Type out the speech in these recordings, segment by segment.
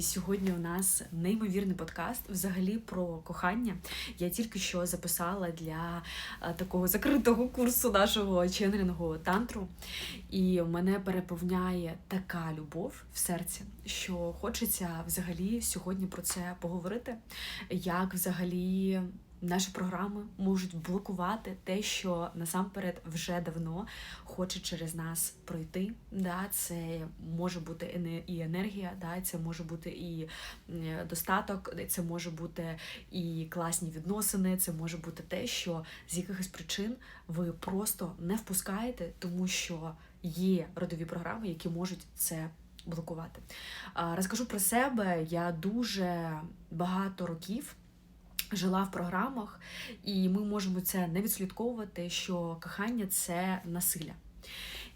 Сьогодні у нас неймовірний подкаст взагалі про кохання. Я тільки що записала для е, такого закритого курсу нашого ченрінгу тантру, і мене переповняє така любов в серці, що хочеться взагалі сьогодні про це поговорити. Як взагалі наші програми можуть блокувати те, що насамперед вже давно хоче через нас пройти. Да, Це може бути і енергія, да, це може бути і достаток, це може бути і класні відносини, це може бути те, що з якихось причин ви просто не впускаєте, тому що є родові програми, які можуть це. Блокувати. Розкажу про себе. Я дуже багато років жила в програмах, і ми можемо це не відслідковувати, що кохання це насилля.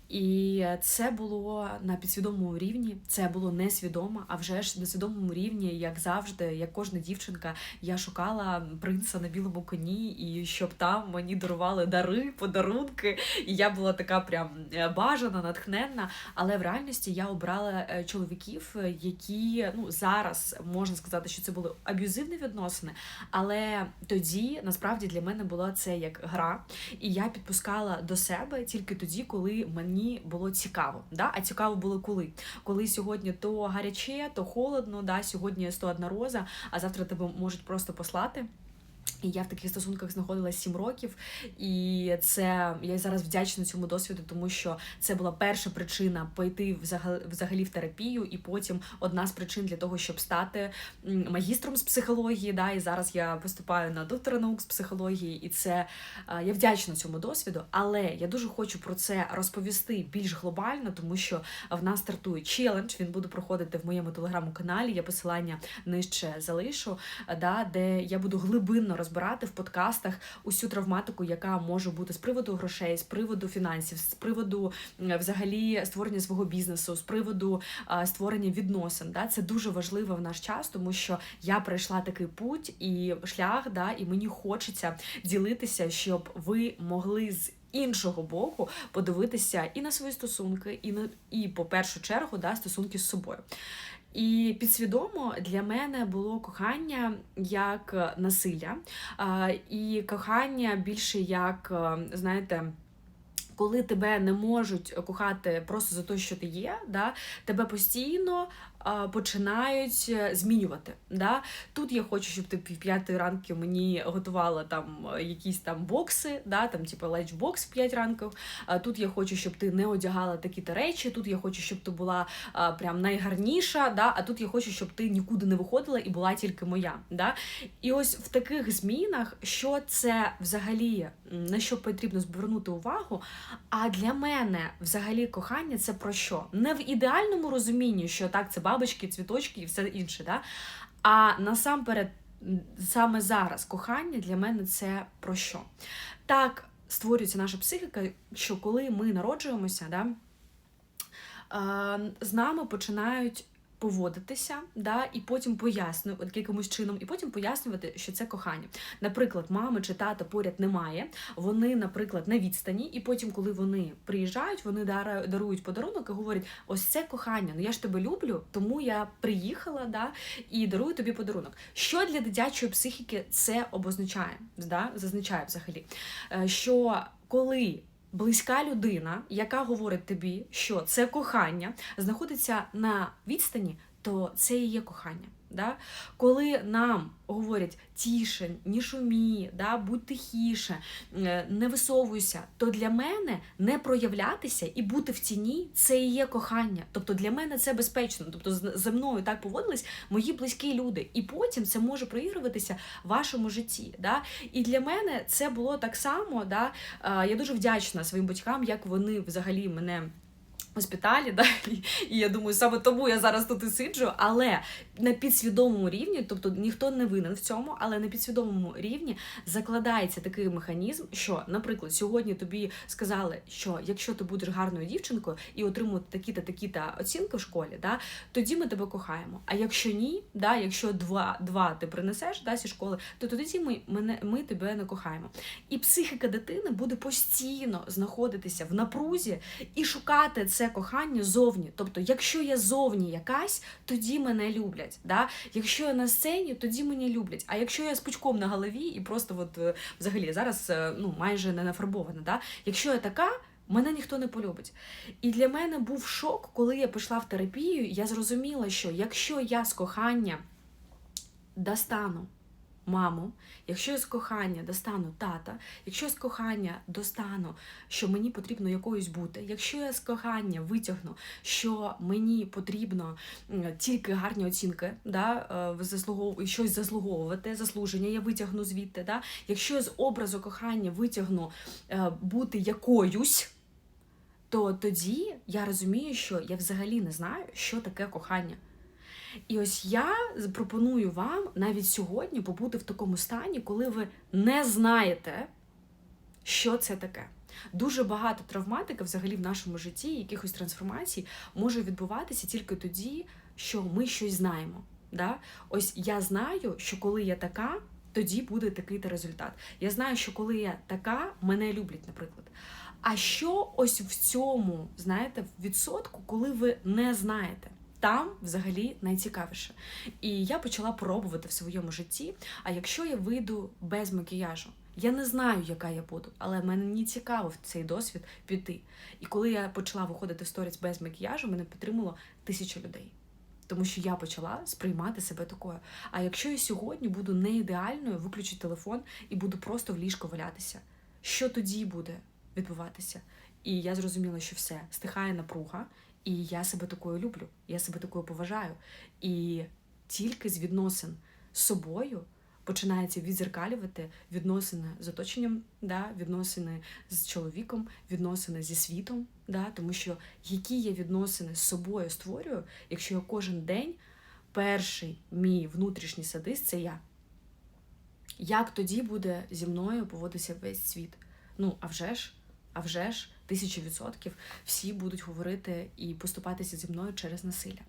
І це було на підсвідомому рівні, це було несвідомо, а вже ж на свідомому рівні, як завжди, як кожна дівчинка, я шукала принца на білому коні, і щоб там мені дарували дари, подарунки. І я була така прям е, бажана, натхненна. Але в реальності я обрала е, чоловіків, е, які ну зараз можна сказати, що це були аб'юзивні відносини. Але тоді насправді для мене була це як гра, і я підпускала до себе тільки тоді, коли мені було цікаво. Да? А цікаво було коли? Коли сьогодні то гаряче, то холодно, да? сьогодні 101 роза, а завтра тебе можуть просто послати. І я в таких стосунках знаходилась 7 років, і це я зараз вдячна цьому досвіду, тому що це була перша причина пойти взагалі, в терапію, і потім одна з причин для того, щоб стати магістром з психології. Да, і зараз я поступаю на доктора наук з психології, і це е, я вдячна цьому досвіду. Але я дуже хочу про це розповісти більш глобально, тому що в нас стартує челендж. Він буде проходити в моєму телеграм-каналі. Я посилання нижче залишу, е, да, де я буду глибинно розбирати в подкастах усю травматику, яка може бути з приводу грошей, з приводу фінансів, з приводу взагалі створення свого бізнесу, з приводу створення відносин. Да? Це дуже важливо в наш час, тому що я пройшла такий путь і шлях, да, і мені хочеться ділитися, щоб ви могли з. Іншого боку подивитися і на свої стосунки, і на і по першу чергу да, стосунки з собою. І підсвідомо для мене було кохання як насилля, і кохання більше як, е, знаєте, коли тебе не можуть кохати просто за те, що ти є, да, тебе постійно починають е, змінювати. Да? Тут я хочу, щоб ти пів п'ятої ранки мені готувала там е, якісь там бокси, да, там, типу лечбокс в п'ять ранків. Тут я хочу, щоб ти не одягала такі-то речі. Тут я хочу, щоб ти була прям найгарніша. Да? А тут я хочу, щоб ти нікуди не виходила і була тільки моя. Да? І ось в таких змінах, що це взагалі на що потрібно звернути увагу. А для мене взагалі кохання це про що? Не в ідеальному розумінні, що так, це бабочки, цвіточки і все інше. Да? А насамперед, саме зараз кохання для мене це про що? Так створюється наша психіка, що коли ми народжуємося, да, е, з нами починають поводитися, да, і потім пояснювати якимось чином, і потім пояснювати, що це кохання. Наприклад, мами чи тата поряд немає, вони, наприклад, на відстані, і потім, коли вони приїжджають, вони дарують подарунок і говорять: ось це кохання. Ну я ж тебе люблю, тому я приїхала, да, і дарую тобі подарунок. Що для дитячої психіки це обозначає, да, зазначає взагалі, Е, що коли близька людина, яка говорить тобі, що це кохання, знаходиться на відстані, то це і є кохання. Да? Коли нам говорять тіше, не шумі, да? будь тихіше, е, не висовуйся, то для мене не проявлятися і бути в тіні це і є кохання. Тобто для мене це безпечно. Тобто з- зі мною так поводились мої близькі люди. І потім це може проігруватися в вашому житті. Да? І для мене це було так само. Да? Я дуже вдячна своїм батькам, як вони взагалі мене. Госпіталі, да? і я думаю, саме тому я зараз тут і сиджу, але на підсвідомому рівні, тобто ніхто не винен в цьому, але на підсвідомому рівні закладається такий механізм, що, наприклад, сьогодні тобі сказали, що якщо ти будеш гарною дівчинкою і отримувати такі-та такі-та оцінки в школі, да, тоді ми тебе кохаємо. А якщо ні, да, якщо два, два ти принесеш да, зі школи, то тоді ми, мене, ми тебе не кохаємо. І психіка дитини буде постійно знаходитися в напрузі і шукати це кохання зовні. Тобто, якщо я зовні якась, тоді мене люблять. Да? Якщо я на сцені, тоді мене люблять. А якщо я з пучком на голові і просто от, е, взагалі зараз е, ну, майже не нафарбована, да? якщо я така. Мене ніхто не полюбить. І для мене був шок, коли я пішла в терапію. Я зрозуміла, що якщо я з кохання достану маму, якщо я з кохання достану тата, якщо я з кохання достану, що мені потрібно якоюсь бути, якщо я з кохання витягну, що мені потрібно тільки гарні оцінки, да, е, заслугов... щось заслуговувати, заслуження я витягну звідти. Да, Якщо я з образу кохання витягну е, бути якоюсь. То тоді я розумію, що я взагалі не знаю, що таке кохання. І ось я пропоную вам навіть сьогодні побути в такому стані, коли ви не знаєте, що це таке. Дуже багато травматики взагалі в нашому житті, якихось трансформацій, може відбуватися тільки тоді, що ми щось знаємо. Да? Ось я знаю, що коли я така, тоді буде такий-то результат. Я знаю, що коли я така, мене люблять, наприклад. А що ось в цьому, знаєте, в відсотку, коли ви не знаєте? Там взагалі найцікавіше. І я почала пробувати в своєму житті. А якщо я вийду без макіяжу, я не знаю, яка я буду, але мені цікаво в цей досвід піти. І коли я почала виходити в сторіс без макіяжу, мене підтримало тисячу людей. Тому що я почала сприймати себе такою. А якщо я сьогодні буду не ідеальною, виключу телефон і буду просто в ліжко валятися, що тоді буде відбуватися? І я зрозуміла, що все стихає напруга, і я себе такою люблю, я себе такою поважаю. І тільки з відносин з собою починається відзеркалювати відносини з оточенням, да, відносини з чоловіком, відносини зі світом. Да, Тому що які я відносини з собою створюю, якщо я кожен день перший мій внутрішній садист це я. Як тоді буде зі мною поводитися весь світ? Ну, а вже ж, а вже ж тисячі відсотків всі будуть говорити і поступатися зі мною через насилля.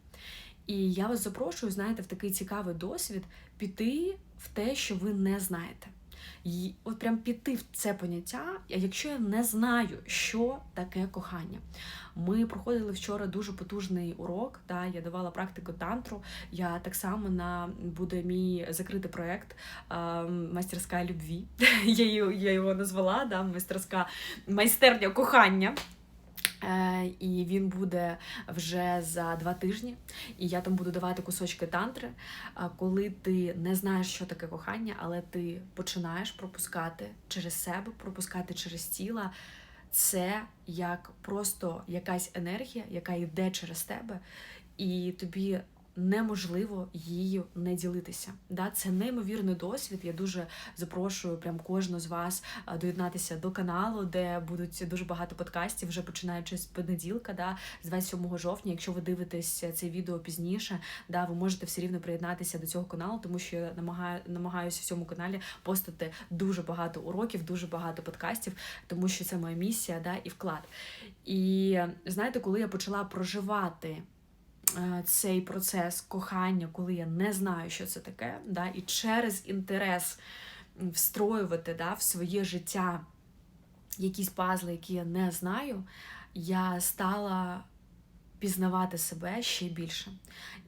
І я вас запрошую, знаєте, в такий цікавий досвід піти в те, що ви не знаєте. От прям піти в це поняття, якщо я не знаю, що таке кохання. Ми проходили вчора дуже потужний урок. Да, Я давала практику тантру. Я так само на буде мій закритий проєкт майстерська любві. Я його назвала, да, майстерська майстерня кохання. Е, і він буде вже за два тижні, і я там буду давати кусочки тантри. Коли ти не знаєш, що таке кохання, але ти починаєш пропускати через себе, пропускати через тіла. Це як просто якась енергія, яка йде через тебе, і тобі неможливо її не ділитися. Да? Це неймовірний досвід. Я дуже запрошую прям кожну з вас доєднатися до каналу, де будуть дуже багато подкастів, вже починаючи з понеділка, да, з 27 жовтня. Якщо ви дивитесь це відео пізніше, да, ви можете все рівно приєднатися до цього каналу, тому що я намагаю, намагаюся в цьому каналі постати дуже багато уроків, дуже багато подкастів, тому що це моя місія да, і вклад. І знаєте, коли я почала проживати. Е, цей процес кохання, коли я не знаю, що це таке, да, і через інтерес встроювати да, в своє життя якісь пазли, які я не знаю, я стала пізнавати себе ще більше.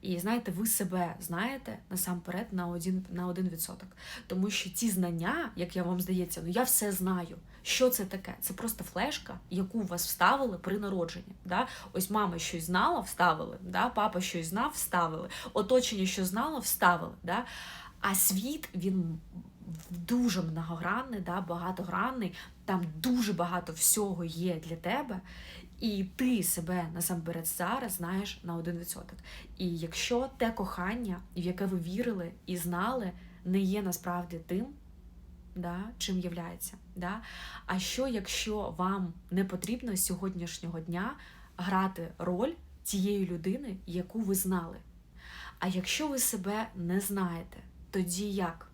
І знаєте, ви себе знаєте насамперед на один на один відсоток. Тому що ті знання, як я вам здається, ну я все знаю. Що це таке? Це просто флешка, яку вас вставили при народженні. Да? Ось мама щось знала, вставили, да? папа щось знав, вставили, оточення, що знало, вставили. Да? А світ він дуже многогранний, да? багатогранний, там дуже багато всього є для тебе. І ти себе насамперед зараз знаєш на один відсоток. І якщо те кохання, в яке ви вірили і знали, не є насправді тим, да, чим являється. Да? А що, якщо вам не потрібно з сьогоднішнього дня грати роль тієї людини, яку ви знали? А якщо ви себе не знаєте, тоді як?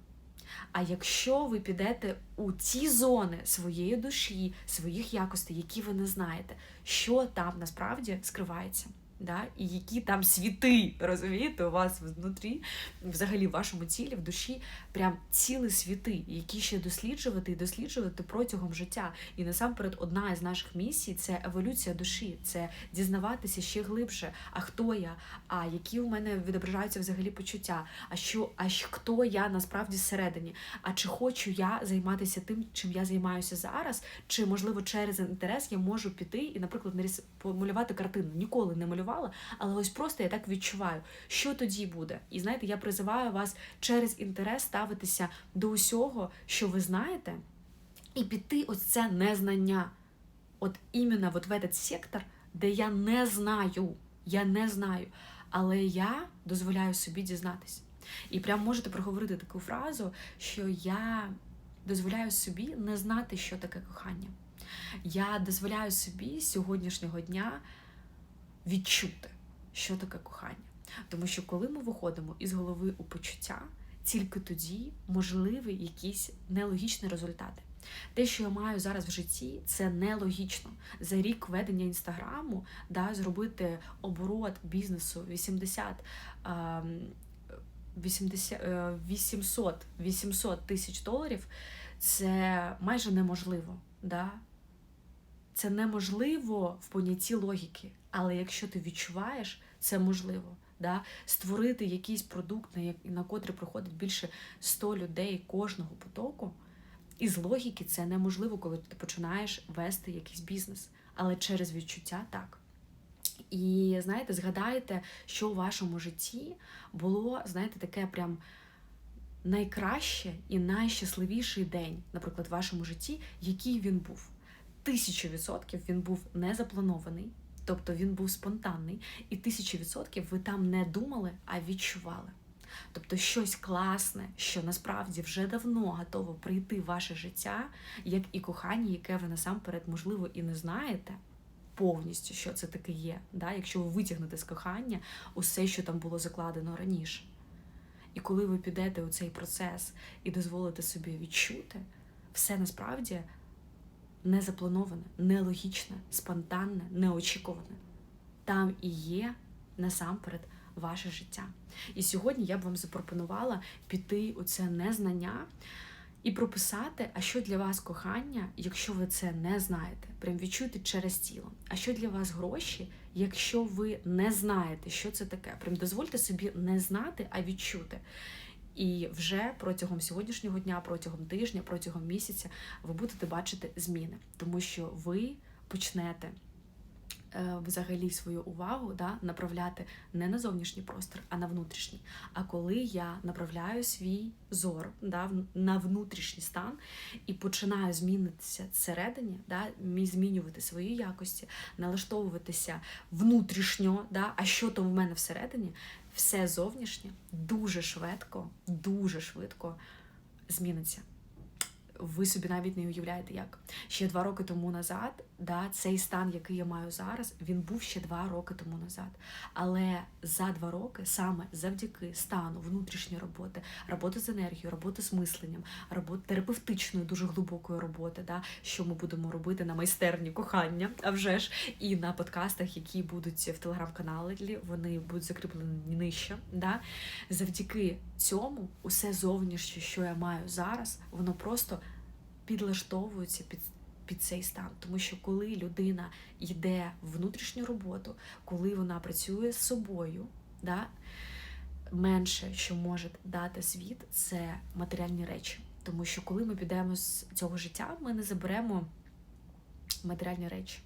А якщо ви підете у ті зони своєї душі, своїх якостей, які ви не знаєте, що там насправді скривається? Да? і які там світи, розумієте, у вас внутрі, взагалі в вашому тілі, в душі, прям ціли світи, які ще досліджувати і досліджувати протягом життя. І насамперед, одна із наших місій це еволюція душі, це дізнаватися ще глибше, а хто я, а які у мене відображаються взагалі почуття, а що, а хто я насправді всередині, а чи хочу я займатися тим, чим я займаюся зараз, чи можливо через інтерес я можу піти і, наприклад, помалювати картину. Ніколи не малювала, але ось просто я так відчуваю, що тоді буде. І знаєте, я призиваю вас через інтерес ставитися до усього, що ви знаєте, і піти ось це незнання. От іменно от в этот сектор, де я не знаю, я не знаю, але я дозволяю собі дізнатися. І прям можете проговорити таку фразу, що я дозволяю собі не знати, що таке кохання. Я дозволяю собі з сьогоднішнього дня відчути, що таке кохання. Тому що коли ми виходимо із голови у почуття, тільки тоді можливі якісь нелогічні результати. Те, що я маю зараз в житті, це нелогічно. За рік ведення інстаграму да, зробити оборот бізнесу 80 80 800 800 тисяч доларів це майже неможливо. Да? Це неможливо в понятті логіки, але якщо ти відчуваєш, це можливо. Да? Створити якийсь продукт, на котрий проходить більше 100 людей кожного потоку. І з логіки це неможливо, коли ти починаєш вести якийсь бізнес. Але через відчуття так. І знаєте, згадайте, що у вашому житті було, знаєте, таке прям найкраще і найщасливіший день, наприклад, в вашому житті, який він був. Тисячу відсотків він був не запланований, тобто він був спонтанний, і тисячу відсотків ви там не думали, а відчували. Тобто щось класне, що насправді вже давно готово прийти в ваше життя, як і кохання, яке ви насамперед, можливо, і не знаєте повністю, що це таке є, да? якщо ви витягнете з кохання усе, що там було закладено раніше. І коли ви підете у цей процес і дозволите собі відчути, все насправді не заплановане, нелогічне, спонтанне, неочікуване. Там і є насамперед ваше життя. І сьогодні я б вам запропонувала піти у це незнання і прописати, а що для вас кохання, якщо ви це не знаєте, прям відчуйте через тіло. А що для вас гроші, якщо ви не знаєте, що це таке? Прям дозвольте собі не знати, а відчути. І вже протягом сьогоднішнього дня, протягом тижня, протягом місяця ви будете бачити зміни, тому що ви почнете. Е, взагалі свою увагу да, направляти не на зовнішній простір, а на внутрішній. А коли я направляю свій зор да, на внутрішній стан і починаю змінитися всередині, да, змінювати свої якості, налаштовуватися внутрішньо, да, а що то в мене всередині, все зовнішнє дуже швидко, дуже швидко зміниться ви собі навіть не уявляєте, як ще два роки тому назад, да, цей стан, який я маю зараз, він був ще два роки тому назад. Але за два роки, саме завдяки стану внутрішньої роботи, роботи з енергією, роботи з мисленням, роботи терапевтичної, дуже глибокої роботи, да, що ми будемо робити на майстерні кохання, а вже ж і на подкастах, які будуть в телеграм-каналі, вони будуть закріплені нижче. Да. Завдяки цьому, усе зовнішнє, що я маю зараз, воно просто підлаштовуються під під цей стан. Тому що коли людина йде в внутрішню роботу, коли вона працює з собою, да, менше, що може дати світ, це матеріальні речі. Тому що коли ми підемо з цього життя, ми не заберемо матеріальні речі.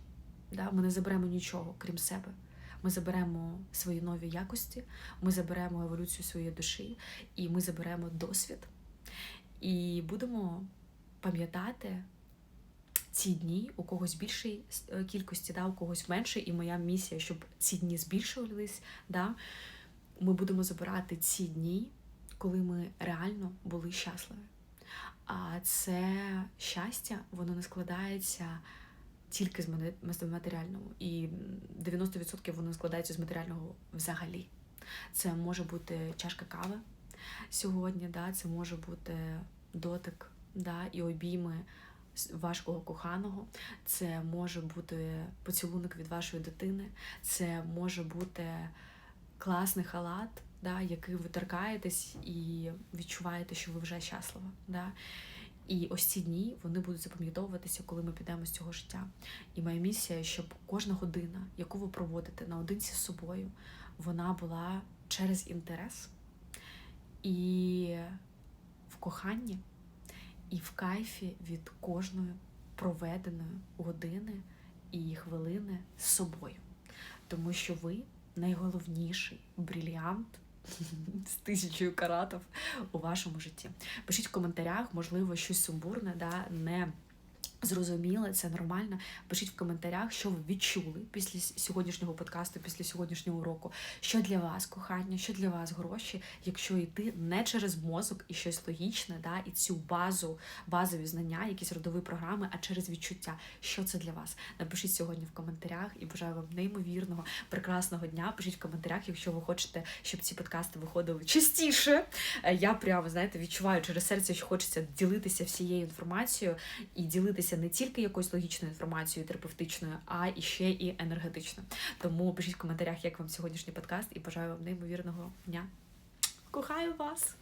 Да? Ми не заберемо нічого, крім себе. Ми заберемо свої нові якості, ми заберемо еволюцію своєї душі, і ми заберемо досвід. І будемо пам'ятати ці дні у когось більшій е, кількості, да, у когось менше, і моя місія, щоб ці дні збільшувались. Да, Ми будемо забирати ці дні, коли ми реально були щасливі. А це щастя, воно не складається тільки з матеріального. І 90% воно складається з матеріального взагалі. Це може бути чашка кави сьогодні, да, це може бути дотик да, і обійми вашого коханого, це може бути поцілунок від вашої дитини, це може бути класний халат, да, який ви торкаєтесь і відчуваєте, що ви вже щаслива. Да? І ось ці дні вони будуть запам'ятовуватися, коли ми підемо з цього життя. І моя місія, щоб кожна година, яку ви проводите наодинці з собою, вона була через інтерес і в коханні, і в кайфі від кожної проведеної години і хвилини з собою. Тому що ви найголовніший брильянт з тисячою каратів у вашому житті. Пишіть в коментарях, можливо, щось сумбурне, да, не зрозуміле, це нормально. Пишіть в коментарях, що ви відчули після сьогоднішнього подкасту, після сьогоднішнього уроку. Що для вас кохання, що для вас гроші, якщо йти не через мозок і щось логічне, да, і цю базу, базові знання, якісь родові програми, а через відчуття. Що це для вас? Напишіть сьогодні в коментарях і бажаю вам неймовірного, прекрасного дня. Пишіть в коментарях, якщо ви хочете, щоб ці подкасти виходили частіше. Е, Я прямо знаєте відчуваю через серце, що хочеться ділитися всією інформацією і ділитися не тільки якоюсь логічною інформацією, терапевтичною, а і ще і енергетичною. Тому пишіть в коментарях, як вам сьогоднішній подкаст, і бажаю вам неймовірного дня. Кохаю вас!